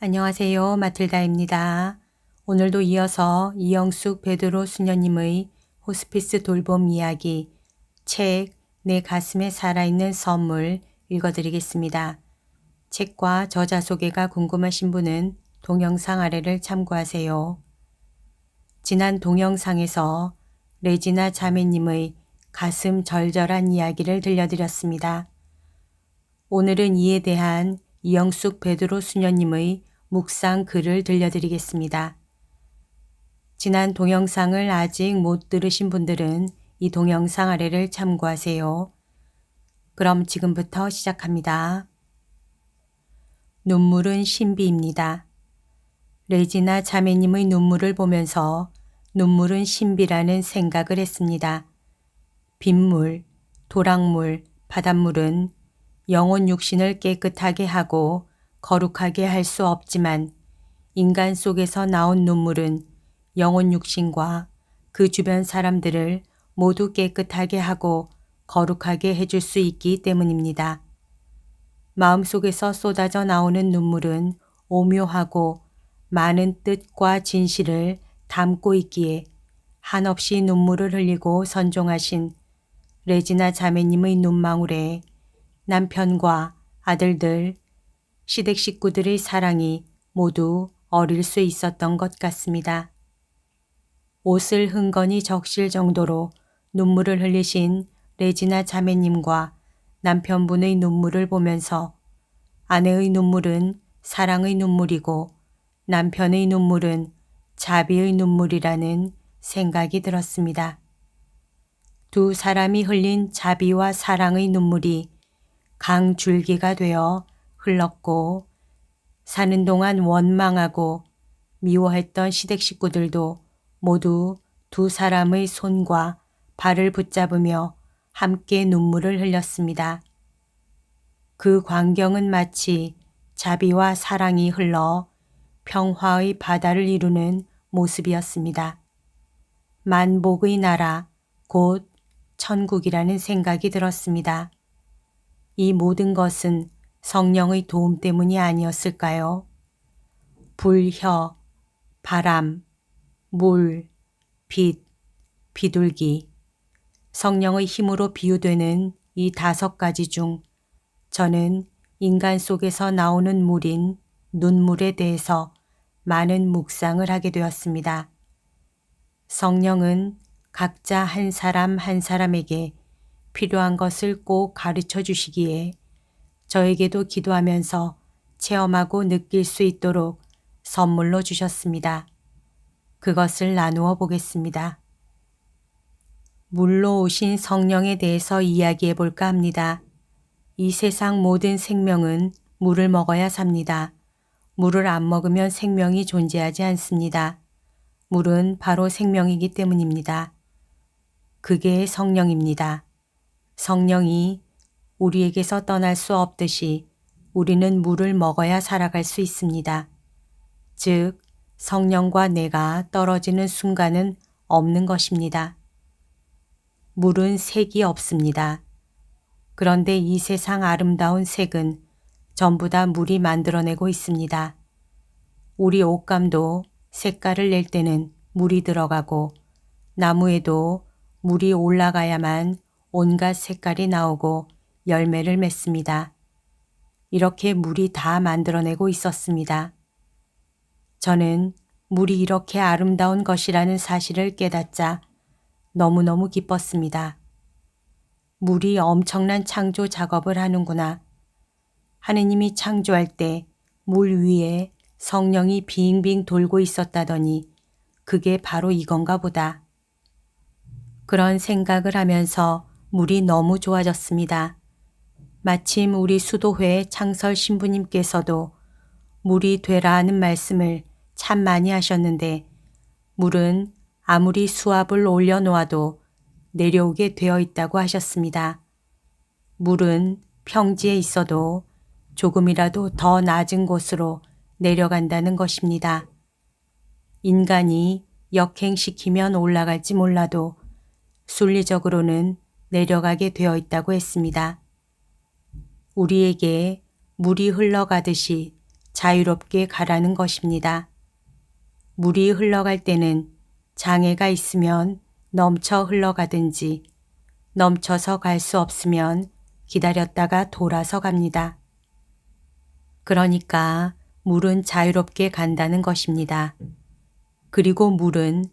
안녕하세요. 마틀다입니다. 오늘도 이어서 이영숙 베드로 수녀님의 호스피스 돌봄 이야기 책 내 가슴에 살아있는 선물 읽어드리겠습니다. 책과 저자 소개가 궁금하신 분은 동영상 아래를 참고하세요. 지난 동영상에서 레지나 자매님의 가슴 절절한 이야기를 들려드렸습니다. 오늘은 이에 대한 이영숙 베드로 수녀님의 묵상 글을 들려드리겠습니다. 지난 동영상을 아직 못 들으신 분들은 이 동영상 아래를 참고하세요. 그럼 지금부터 시작합니다. 눈물은 신비입니다. 레지나 자매님의 눈물을 보면서 눈물은 신비라는 생각을 했습니다. 빗물, 도랑물, 바닷물은 영혼 육신을 깨끗하게 하고 거룩하게 할 수 없지만 인간 속에서 나온 눈물은 영혼 육신과 그 주변 사람들을 모두 깨끗하게 하고 거룩하게 해줄 수 있기 때문입니다. 마음속에서 쏟아져 나오는 눈물은 오묘하고 많은 뜻과 진실을 담고 있기에 한없이 눈물을 흘리고 선종하신 레지나 자매님의 눈망울에 남편과 아들들, 시댁 식구들의 사랑이 모두 어릴 수 있었던 것 같습니다. 옷을 흥건히 적실 정도로 눈물을 흘리신 레지나 자매님과 남편분의 눈물을 보면서 아내의 눈물은 사랑의 눈물이고 남편의 눈물은 자비의 눈물이라는 생각이 들었습니다. 두 사람이 흘린 자비와 사랑의 눈물이 강줄기가 되어 흘렀고 사는 동안 원망하고 미워했던 시댁 식구들도 모두 두 사람의 손과 발을 붙잡으며 함께 눈물을 흘렸습니다. 그 광경은 마치 자비와 사랑이 흘러 평화의 바다를 이루는 모습이었습니다. 만복의 나라, 곧 천국이라는 생각이 들었습니다. 이 모든 것은 성령의 도움 때문이 아니었을까요? 불혀, 바람, 물, 빛, 비둘기. 성령의 힘으로 비유되는 이 다섯 가지 중 저는 인간 속에서 나오는 물인 눈물에 대해서 많은 묵상을 하게 되었습니다. 성령은 각자 한 사람 한 사람에게 필요한 것을 꼭 가르쳐 주시기에 저에게도 기도하면서 체험하고 느낄 수 있도록 선물로 주셨습니다. 그것을 나누어 보겠습니다. 물로 오신 성령에 대해서 이야기해 볼까 합니다. 이 세상 모든 생명은 물을 먹어야 삽니다. 물을 안 먹으면 생명이 존재하지 않습니다. 물은 바로 생명이기 때문입니다. 그게 성령입니다. 성령이 우리에게서 떠날 수 없듯이 우리는 물을 먹어야 살아갈 수 있습니다. 즉, 성령과 내가 떨어지는 순간은 없는 것입니다. 물은 색이 없습니다. 그런데 이 세상 아름다운 색은 전부 다 물이 만들어내고 있습니다. 우리 옷감도 색깔을 낼 때는 물이 들어가고 나무에도 물이 올라가야만 온갖 색깔이 나오고 열매를 맺습니다. 이렇게 물이 다 만들어내고 있었습니다. 저는 물이 이렇게 아름다운 것이라는 사실을 깨닫자 너무너무 기뻤습니다. 물이 엄청난 창조 작업을 하는구나. 하느님이 창조할 때 물 위에 성령이 빙빙 돌고 있었다더니 그게 바로 이건가 보다. 그런 생각을 하면서 물이 너무 좋아졌습니다. 마침 우리 수도회 창설 신부님께서도 물이 되라 하는 말씀을 참 많이 하셨는데 물은 아무리 수압을 올려놓아도 내려오게 되어 있다고 하셨습니다. 물은 평지에 있어도 조금이라도 더 낮은 곳으로 내려간다는 것입니다. 인간이 역행시키면 올라갈지 몰라도 순리적으로는 내려가게 되어 있다고 했습니다. 우리에게 물이 흘러가듯이 자유롭게 가라는 것입니다. 물이 흘러갈 때는 장애가 있으면 넘쳐 흘러가든지 넘쳐서 갈 수 없으면 기다렸다가 돌아서 갑니다. 그러니까 물은 자유롭게 간다는 것입니다. 그리고 물은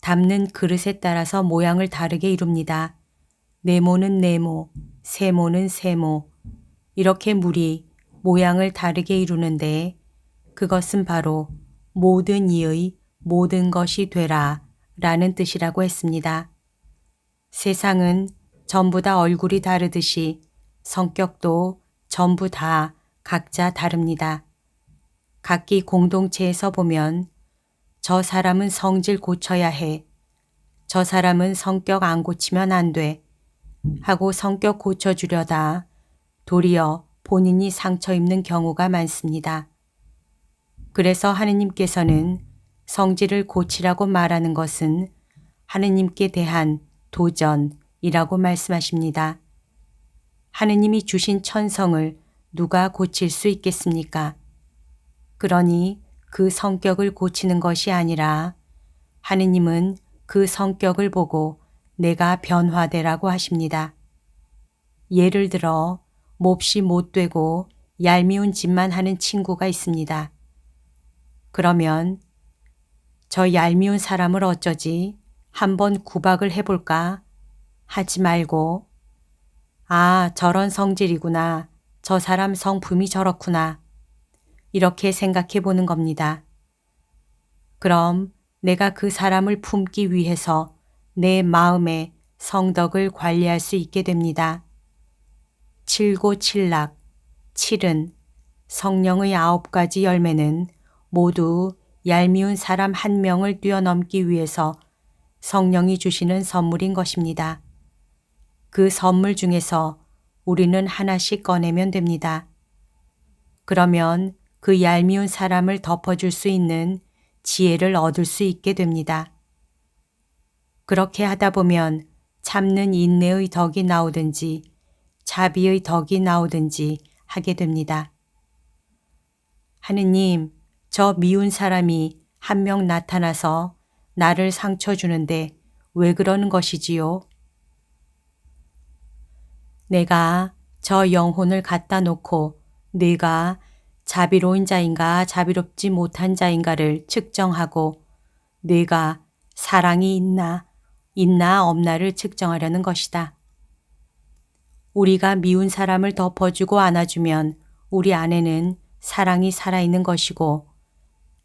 담는 그릇에 따라서 모양을 다르게 이룹니다. 네모는 네모, 세모는 세모. 이렇게 물이 모양을 다르게 이루는데 그것은 바로 모든 이의 모든 것이 되라 라는 뜻이라고 했습니다. 세상은 전부 다 얼굴이 다르듯이 성격도 전부 다 각자 다릅니다. 각기 공동체에서 보면 저 사람은 성질 고쳐야 해. 저 사람은 성격 안 고치면 안 돼. 하고 성격 고쳐주려다 도리어 본인이 상처 입는 경우가 많습니다. 그래서 하느님께서는 성질을 고치라고 말하는 것은 하느님께 대한 도전이라고 말씀하십니다. 하느님이 주신 천성을 누가 고칠 수 있겠습니까? 그러니 그 성격을 고치는 것이 아니라 하느님은 그 성격을 보고 내가 변화되라고 하십니다. 예를 들어 몹시 못되고 얄미운 짓만 하는 친구가 있습니다. 그러면 저 얄미운 사람을 어쩌지 한번 구박을 해볼까 하지 말고 아 저런 성질이구나 저 사람 성품이 저렇구나 이렇게 생각해 보는 겁니다. 그럼 내가 그 사람을 품기 위해서 내 마음의 성덕을 관리할 수 있게 됩니다. 칠고칠락, 칠은 성령의 아홉 가지 열매는 모두 얄미운 사람 한 명을 뛰어넘기 위해서 성령이 주시는 선물인 것입니다. 그 선물 중에서 우리는 하나씩 꺼내면 됩니다. 그러면 그 얄미운 사람을 덮어줄 수 있는 지혜를 얻을 수 있게 됩니다. 그렇게 하다 보면 참는 인내의 덕이 나오든지 자비의 덕이 나오든지 하게 됩니다. 하느님, 저 미운 사람이 한 명 나타나서 나를 상처 주는데 왜 그러는 것이지요? 내가 저 영혼을 갖다 놓고 네가 자비로운 자인가 자비롭지 못한 자인가를 측정하고 네가 사랑이 있나 있나 없나를 측정하려는 것이다. 우리가 미운 사람을 덮어주고 안아주면 우리 안에는 사랑이 살아있는 것이고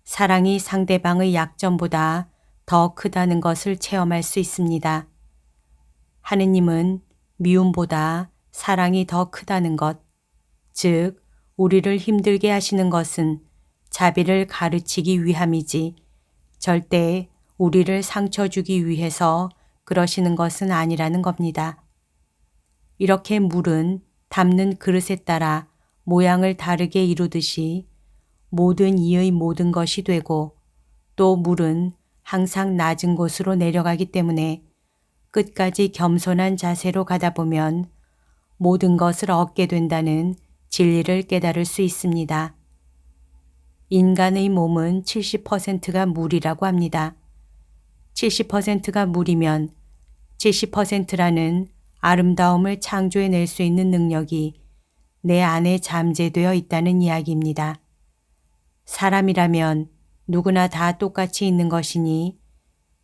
사랑이 상대방의 약점보다 더 크다는 것을 체험할 수 있습니다. 하느님은 미움보다 사랑이 더 크다는 것, 즉, 우리를 힘들게 하시는 것은 자비를 가르치기 위함이지 절대 우리를 상처 주기 위해서 그러시는 것은 아니라는 겁니다. 이렇게 물은 담는 그릇에 따라 모양을 다르게 이루듯이 모든 이의 모든 것이 되고 또 물은 항상 낮은 곳으로 내려가기 때문에 끝까지 겸손한 자세로 가다 보면 모든 것을 얻게 된다는 진리를 깨달을 수 있습니다. 인간의 몸은 70%가 물이라고 합니다. 70%가 물이면 70%라는 아름다움을 창조해낼 수 있는 능력이 내 안에 잠재되어 있다는 이야기입니다. 사람이라면 누구나 다 똑같이 있는 것이니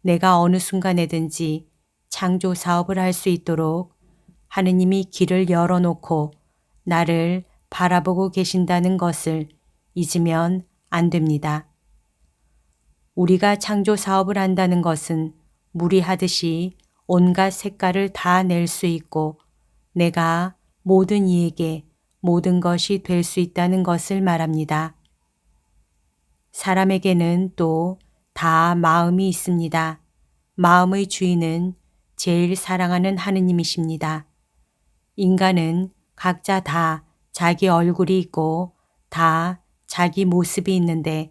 내가 어느 순간에든지 창조 사업을 할 수 있도록 하느님이 길을 열어놓고 나를 바라보고 계신다는 것을 잊으면 안 됩니다. 우리가 창조 사업을 한다는 것은 무리하듯이 온갖 색깔을 다 낼 수 있고 내가 모든 이에게 모든 것이 될 수 있다는 것을 말합니다. 사람에게는 또 다 마음이 있습니다. 마음의 주인은 제일 사랑하는 하느님이십니다. 인간은 각자 다 자기 얼굴이 있고 다 자기 모습이 있는데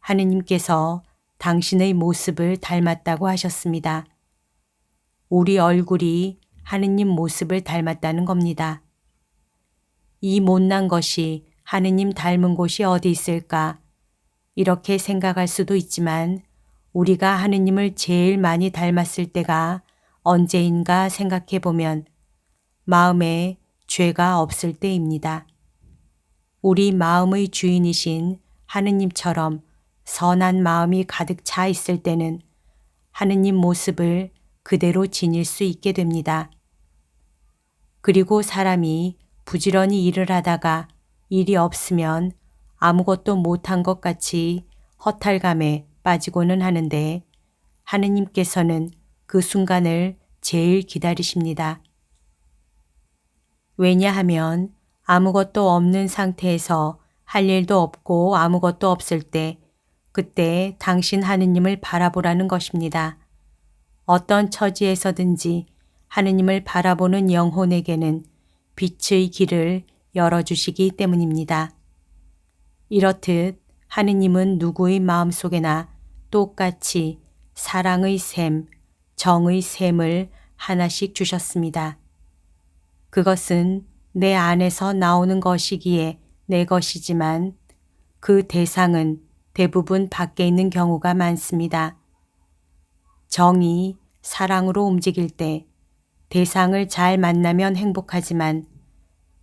하느님께서 당신의 모습을 닮았다고 하셨습니다. 우리 얼굴이 하느님 모습을 닮았다는 겁니다. 이 못난 것이 하느님 닮은 곳이 어디 있을까? 이렇게 생각할 수도 있지만 우리가 하느님을 제일 많이 닮았을 때가 언제인가 생각해 보면 마음에 죄가 없을 때입니다. 우리 마음의 주인이신 하느님처럼 선한 마음이 가득 차 있을 때는 하느님 모습을 그대로 지닐 수 있게 됩니다. 그리고 사람이 부지런히 일을 하다가 일이 없으면 아무것도 못한 것 같이 허탈감에 빠지고는 하는데 하느님께서는 그 순간을 제일 기다리십니다. 왜냐하면 아무것도 없는 상태에서 할 일도 없고 아무것도 없을 때 그때 당신 하느님을 바라보라는 것입니다. 어떤 처지에서든지 하느님을 바라보는 영혼에게는 빛의 길을 열어주시기 때문입니다. 이렇듯 하느님은 누구의 마음속에나 똑같이 사랑의 샘, 정의 샘을 하나씩 주셨습니다. 그것은 내 안에서 나오는 것이기에 내 것이지만 그 대상은 대부분 밖에 있는 경우가 많습니다. 정이 사랑으로 움직일 때 대상을 잘 만나면 행복하지만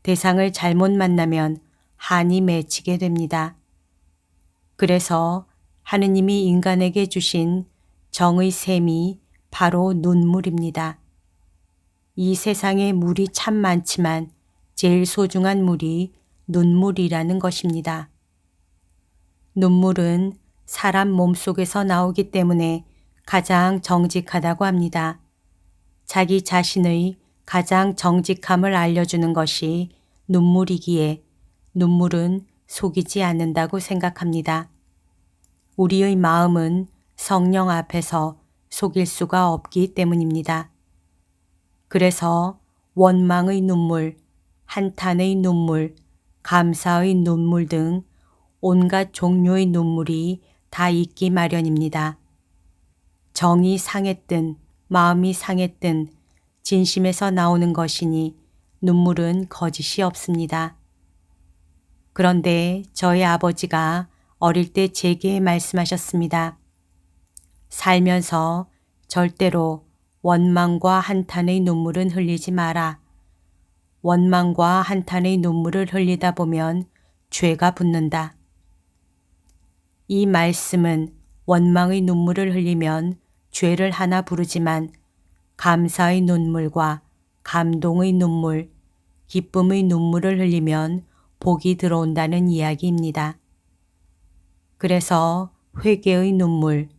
대상을 잘못 만나면 한이 맺히게 됩니다. 그래서 하느님이 인간에게 주신 정의 샘이 바로 눈물입니다. 이 세상에 물이 참 많지만 제일 소중한 물이 눈물이라는 것입니다. 눈물은 사람 몸 속에서 나오기 때문에 가장 정직하다고 합니다. 자기 자신의 가장 정직함을 알려주는 것이 눈물이기에 눈물은 속이지 않는다고 생각합니다. 우리의 마음은 성령 앞에서 속일 수가 없기 때문입니다. 그래서 원망의 눈물, 한탄의 눈물, 감사의 눈물 등 온갖 종류의 눈물이 다 있기 마련입니다. 정이 상했든 마음이 상했든 진심에서 나오는 것이니 눈물은 거짓이 없습니다. 그런데 저희 아버지가 어릴 때 제게 말씀하셨습니다. 살면서 절대로 원망과 한탄의 눈물은 흘리지 마라. 원망과 한탄의 눈물을 흘리다 보면 죄가 붙는다. 이 말씀은 원망의 눈물을 흘리면 죄를 하나 부르지만 감사의 눈물과 감동의 눈물, 기쁨의 눈물을 흘리면 복이 들어온다는 이야기입니다. 그래서 회개의 눈물,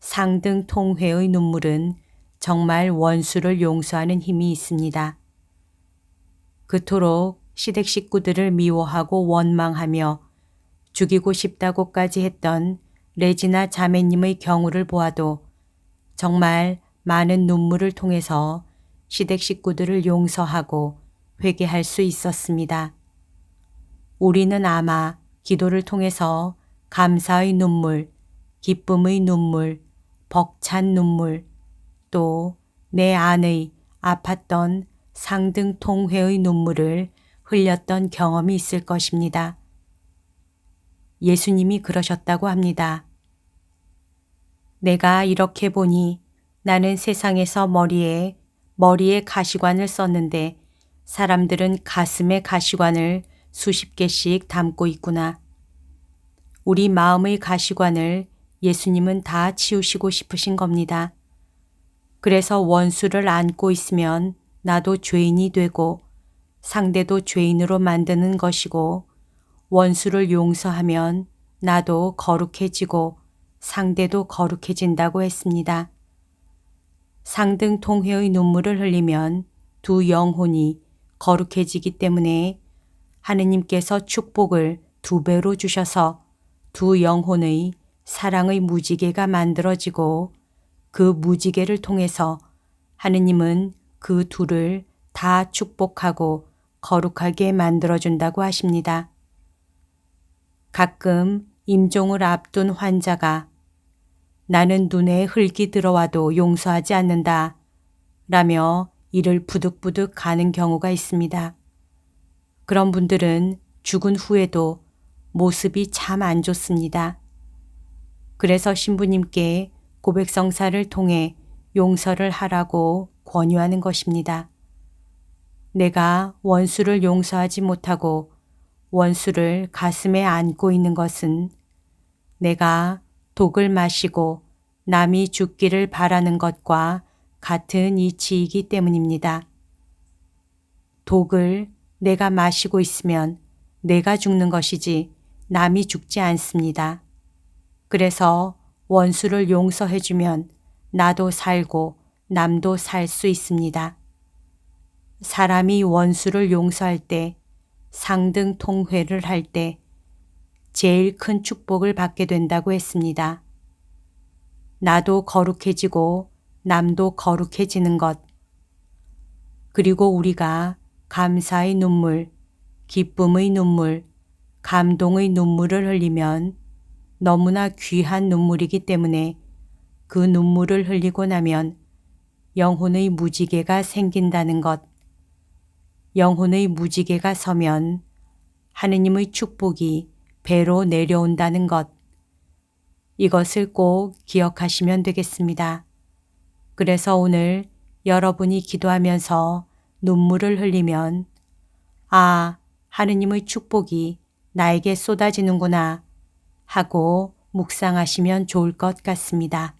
상등 통회의 눈물은 정말 원수를 용서하는 힘이 있습니다. 그토록 시댁 식구들을 미워하고 원망하며 죽이고 싶다고까지 했던 레지나 자매님의 경우를 보아도 정말 많은 눈물을 통해서 시댁 식구들을 용서하고 회개할 수 있었습니다. 우리는 아마 기도를 통해서 감사의 눈물, 기쁨의 눈물, 벅찬 눈물, 또 내 안의 아팠던 상등통회의 눈물을 흘렸던 경험이 있을 것입니다. 예수님이 그러셨다고 합니다. 내가 이렇게 보니 나는 세상에서 머리에 머리에 가시관을 썼는데 사람들은 가슴에 가시관을 수십 개씩 담고 있구나. 우리 마음의 가시관을 예수님은 다 치우시고 싶으신 겁니다. 그래서 원수를 안고 있으면 나도 죄인이 되고 상대도 죄인으로 만드는 것이고 원수를 용서하면 나도 거룩해지고 상대도 거룩해진다고 했습니다. 상등 통회의 눈물을 흘리면 두 영혼이 거룩해지기 때문에 하느님께서 축복을 두 배로 주셔서 두 영혼의 사랑의 무지개가 만들어지고 그 무지개를 통해서 하느님은 그 둘을 다 축복하고 거룩하게 만들어준다고 하십니다. 가끔 임종을 앞둔 환자가 나는 눈에 흙이 들어와도 용서하지 않는다 라며 이를 부득부득 가는 경우가 있습니다. 그런 분들은 죽은 후에도 모습이 참 안 좋습니다. 그래서 신부님께 고백성사를 통해 용서를 하라고 권유하는 것입니다. 내가 원수를 용서하지 못하고 원수를 가슴에 안고 있는 것은 내가 독을 마시고 남이 죽기를 바라는 것과 같은 이치이기 때문입니다. 독을 내가 마시고 있으면 내가 죽는 것이지 남이 죽지 않습니다. 그래서 원수를 용서해주면 나도 살고 남도 살 수 있습니다. 사람이 원수를 용서할 때 상등 통회를 할 때 제일 큰 축복을 받게 된다고 했습니다. 나도 거룩해지고 남도 거룩해지는 것. 그리고 우리가 감사의 눈물, 기쁨의 눈물, 감동의 눈물을 흘리면 너무나 귀한 눈물이기 때문에 그 눈물을 흘리고 나면 영혼의 무지개가 생긴다는 것. 영혼의 무지개가 서면 하느님의 축복이 배로 내려온다는 것. 이것을 꼭 기억하시면 되겠습니다. 그래서 오늘 여러분이 기도하면서 눈물을 흘리면 아, 하느님의 축복이 나에게 쏟아지는구나 하고 묵상하시면 좋을 것 같습니다.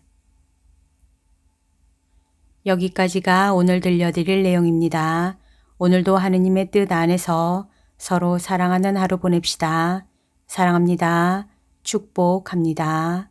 여기까지가 오늘 들려드릴 내용입니다. 오늘도 하느님의 뜻 안에서 서로 사랑하는 하루 보냅시다. 사랑합니다. 축복합니다.